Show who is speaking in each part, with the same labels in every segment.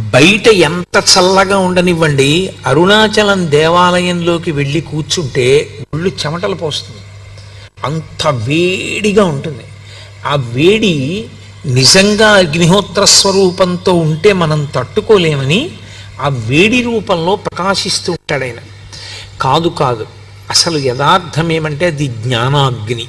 Speaker 1: బయట ఎంత చల్లగా ఉండనివ్వండి అరుణాచలం దేవాలయంలోకి వెళ్ళి కూర్చుంటే ఒళ్ళు చెమటలు పోస్తుంది. అంత వేడిగా ఉంటుంది. ఆ వేడి నిజంగా అగ్నిహోత్ర స్వరూపంతో ఉంటే మనం తట్టుకోలేమని ఆ వేడి రూపంలో ప్రకాశిస్తూ ఉంటాడు ఆయన. కాదు కాదు అసలు యథార్థం ఏమంటే అది జ్ఞానాగ్ని.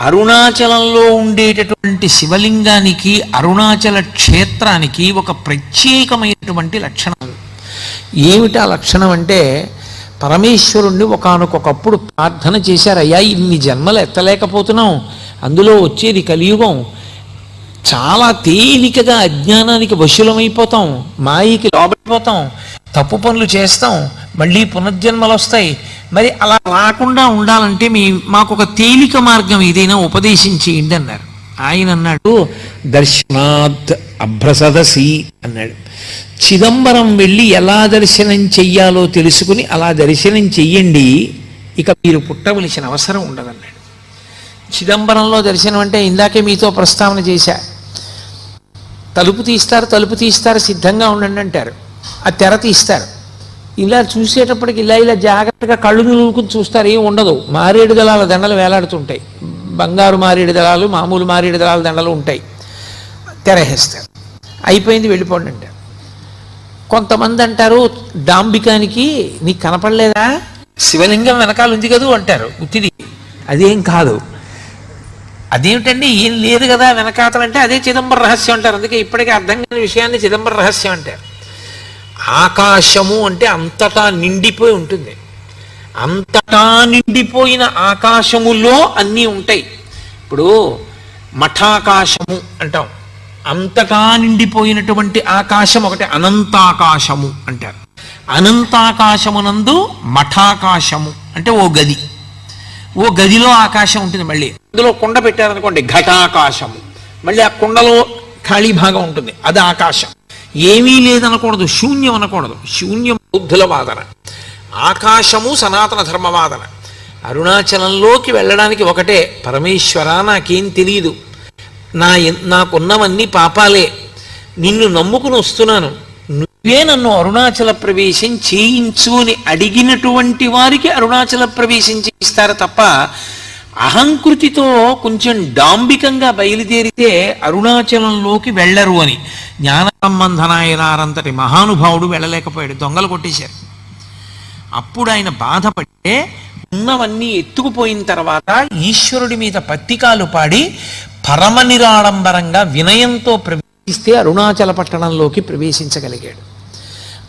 Speaker 1: అరుణాచలంలో ఉండేటటువంటి శివలింగానికి అరుణాచల క్షేత్రానికి ఒక ప్రత్యేకమైనటువంటి లక్షణాలు. ఏమిటా లక్షణం అంటే పరమేశ్వరుణ్ణి ఒకానొకప్పుడు ప్రార్థన చేశారు. అయ్యా ఇన్ని జన్మలు ఎత్తలేకపోతున్నాం అందులో వచ్చేది కలియుగం. చాలా తేలికగా అజ్ఞానానికి వశులమైపోతాం. మాయకి లోబడిపోతాం. తప్పు పనులు చేస్తాం మళ్ళీ పునర్జన్మలు వస్తాయి మరి అలా రాకుండా ఉండాలంటే మీ మాకు ఒక తేలిక మార్గం ఏదైనా ఉపదేశించేయండి అన్నారు. ఆయన అన్నాడు దర్శనాత్ అభ్రసదసి అన్నాడు. చిదంబరం వెళ్ళి ఎలా దర్శనం చెయ్యాలో తెలుసుకుని అలా దర్శనం చెయ్యండి ఇక మీరు పుట్టవలసిన అవసరం ఉండదన్నాడు. చిదంబరంలో దర్శనం అంటే ఇందాకే మీతో ప్రస్తావన చేశా. తలుపు తీస్తారు తలుపు తీస్తారు సిద్ధంగా ఉండండి అంటారు. ఆ తెర తీస్తారు. ఇలా చూసేటప్పటికి ఇలా ఇలా జాగ్రత్తగా కళ్ళు నిలువుకుని చూస్తారు ఏం ఉండదు. మారేడు దళాల దండలు వేలాడుతుంటాయి. బంగారు మారేడు దళాలు మామూలు మారేడు దళాల దండలు ఉంటాయి. తెరహేస్తారు అయిపోయింది వెళ్ళిపోండి అంటారు. కొంతమంది అంటారు డాంబికానికి నీకు కనపడలేదా? శివలింగం వెనకాల ఉంది కదూ అంటారు. ఉత్తిది అదేం కాదు. అదేమిటండి? ఏం లేదు కదా వెనకాతలంటే అదే చిదంబర రహస్యం అంటారు. అందుకే ఇప్పటికీ అర్థం కాని విషయాన్ని చిదంబర రహస్యం అంటారు. ఆకాశము అంటే అంతటా నిండిపోయి ఉంటుంది. అంతటా నిండిపోయిన ఆకాశములో అన్నీ ఉంటాయి. ఇప్పుడు మఠాకాశము అంటాం. అంతటా నిండిపోయినటువంటి ఆకాశం ఒకటి అనంతాకాశము అంటారు. అనంతాకాశమునందు మఠాకాశము అంటే ఓ గది. ఓ గదిలో ఆకాశం ఉంటుంది మళ్ళీ. అందులో కుండ పెట్టారనుకోండి ఘటాకాశము. మళ్ళీ ఆ కుండలో ఖాళీ భాగం ఉంటుంది. అది ఆకాశం. ఏమీ లేదనకూడదు శూన్యం అనకూడదు. శూన్యం బుద్ధుల వాదన. ఆకాశము సనాతన ధర్మవాదన అరుణాచలంలోకి వెళ్ళడానికి ఒకటే పరమేశ్వర నాకేం తెలియదు నా ఎన్- నాకున్నవన్నీ పాపాలే. నిన్ను నమ్ముకుని వస్తున్నాను. నువ్వే నన్ను అరుణాచల ప్రవేశం చేయించు అని అడిగినటువంటి వారికి అరుణాచల ప్రవేశం చేయిస్తారు తప్ప అహంకృతితో కొంచెం డాంబికంగా బయలుదేరితే అరుణాచలంలోకి వెళ్ళరు అని. జ్ఞాన సంబంధనాయనారంతటి మహానుభావుడు వెళ్ళలేకపోయాడు దొంగలు కొట్టేశారు. అప్పుడు ఆయన బాధపడితే ఉన్నవన్నీ ఎత్తుకుపోయిన తర్వాత ఈశ్వరుడి మీద పత్తికాలు పాడి పరమ నిరాడంబరంగా వినయంతో ప్రవేశిస్తే అరుణాచల పట్టణంలోకి ప్రవేశించగలిగాడు.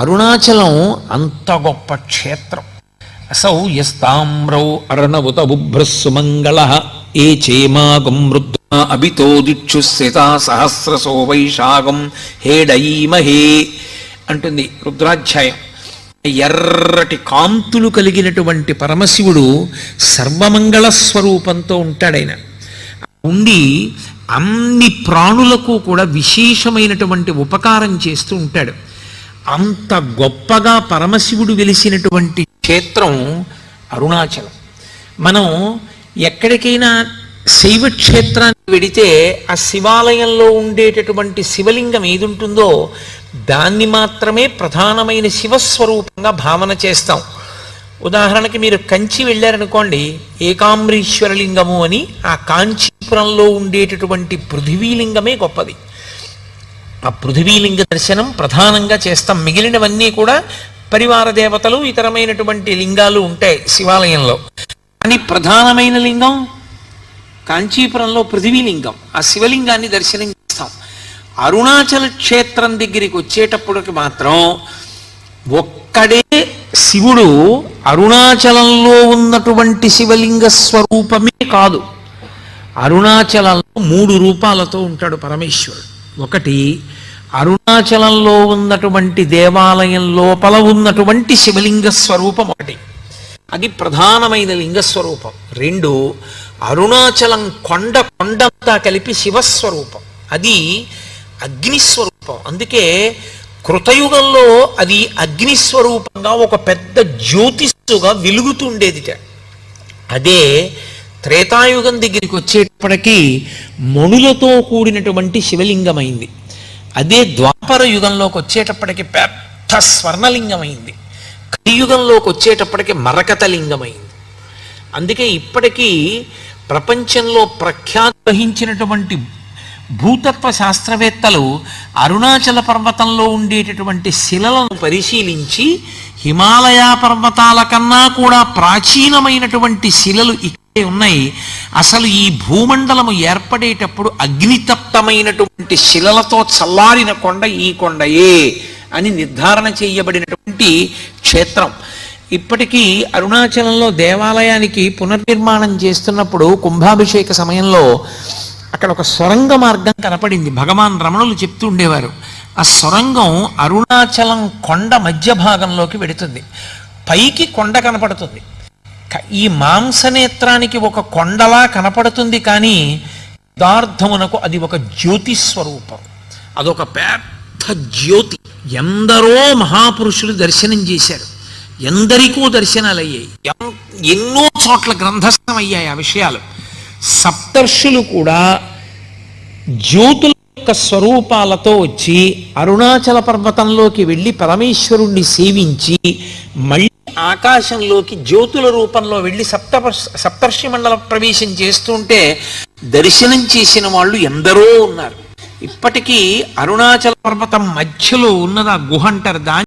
Speaker 1: అరుణాచలం అంత గొప్ప క్షేత్రం. అసౌ యస్తామ్రౌ అర్ణవుత బుభ్రస్సుమంగళ ఏ చేమాగం వృద్ధ అభితో దిక్షుస్థితా సహస్రసో వైశాగం హేడయీమహే అంటుంది రుద్రాధ్యాయం. ఎర్రటి కాంతులు కలిగినటువంటి పరమశివుడు సర్వమంగళ స్వరూపంతో ఉంటాడైన. ఉండి అన్ని ప్రాణులకు కూడా విశేషమైనటువంటి ఉపకారం చేస్తూ ఉంటాడు. అంత గొప్పగా పరమశివుడు వెలిసినటువంటి క్షేత్రం అరుణాచలం. మనం ఎక్కడికైనా శైవ క్షేత్రానికి వెడితే ఆ శివాలయంలో ఉండేటటువంటి శివలింగం ఏది ఉంటుందో దాన్ని మాత్రమే ప్రధానమైన శివస్వరూపంగా భావన చేస్తాం. ఉదాహరణకి మీరు కంచి వెళ్ళారనుకోండి ఏకాంబరీశ్వరలింగము అని ఆ కాంచీపురంలో ఉండేటటువంటి పృథివీలింగమే గొప్పది. ఆ పృథివీలింగ దర్శనం ప్రధానంగా చేస్తాం. మిగిలినవన్నీ కూడా పరివార దేవతలు ఇతరమైనటువంటి లింగాలు ఉంటాయి శివాలయంలో. కానీ ప్రధానమైన లింగం కాంచీపురంలో పృథివీలింగం. ఆ శివలింగాన్ని దర్శనం చేస్తాం. అరుణాచల క్షేత్రం దగ్గరికి వచ్చేటప్పటికి మాత్రం ఒక్కడే శివుడు అరుణాచలంలో ఉన్నటువంటి శివలింగ స్వరూపమే కాదు. అరుణాచలంలో మూడు రూపాలతో ఉంటాడు పరమేశ్వరుడు. ఒకటి అరుణాచలంలో ఉన్నటువంటి దేవాలయం లోపల ఉన్నటువంటి శివలింగ స్వరూపం ఒకటి. అది ప్రధానమైన లింగ స్వరూపం. రెండు అరుణాచలం కొండ కొండంతా కలిపి శివస్వరూపం అది అగ్నిస్వరూపం అందుకే కృతయుగంలో అది అగ్నిస్వరూపంగా ఒక పెద్ద జ్యోతిస్సుగా వెలుగుతుండేదిట. అదే త్రేతాయుగం దగ్గరికి వచ్చేటప్పటికీ మణులతో కూడినటువంటి శివలింగమైంది. అదే ద్వాపర యుగంలోకి వచ్చేటప్పటికి పెద్ద స్వర్ణలింగమైంది. కలియుగంలోకి వచ్చేటప్పటికి మరకత లింగమైంది అందుకే ఇప్పటికీ ప్రపంచంలో ప్రఖ్యాతి వహించినటువంటి భూతత్వ శాస్త్రవేత్తలు అరుణాచల పర్వతంలో ఉండేటటువంటి శిలలను పరిశీలించి హిమాలయ పర్వతాల కన్నా కూడా ప్రాచీనమైనటువంటి శిలలు ఉన్నాయి. అసలు ఈ భూమండలము ఏర్పడేటప్పుడు అగ్నితప్తమైనటువంటి శిలలతో చల్లారిన కొండ ఈ కొండయే అని నిర్ధారణ చేయబడినటువంటి క్షేత్రం. ఇప్పటికీ అరుణాచలంలో దేవాలయానికి పునర్నిర్మాణం చేస్తున్నప్పుడు కుంభాభిషేక సమయంలో అక్కడ ఒక సొరంగ మార్గం కనపడింది. భగవాన్ రమణులు చెప్తూ ఉండేవారు ఆ సొరంగం అరుణాచలం కొండ మధ్య భాగంలోకి వెడుతుంది. పైకి కొండ కనపడుతుంది. ఈ మాంసనేత్రానికి ఒక కొండలా కనపడుతుంది కానీ యథార్థమునకు అది ఒక జ్యోతి స్వరూపం. అదొక పెద్ద జ్యోతి. ఎందరో మహాపురుషులు దర్శనం చేశారు. ఎందరికో దర్శనాలు అయ్యాయి ఎన్నో చోట్ల గ్రంథస్థం అయ్యాయి ఆ విషయాలు. సప్తర్షులు కూడా జ్యోతుల యొక్క స్వరూపాలతో వచ్చి అరుణాచల పర్వతంలోకి వెళ్ళి పరమేశ్వరుణ్ణి సేవించి మళ్ళీ ఆకాశంలోకి జ్యోతుల రూపంలో వెళ్ళి సప్త సప్తర్షి మండలం ప్రవేశం చేస్తుంటే దర్శనం చేసిన వాళ్ళు ఎందరో ఉన్నారు. ఇప్పటికీ అరుణాచల పర్వతం మధ్యలో ఉన్నది ఆ గుహ అంటారు. దాని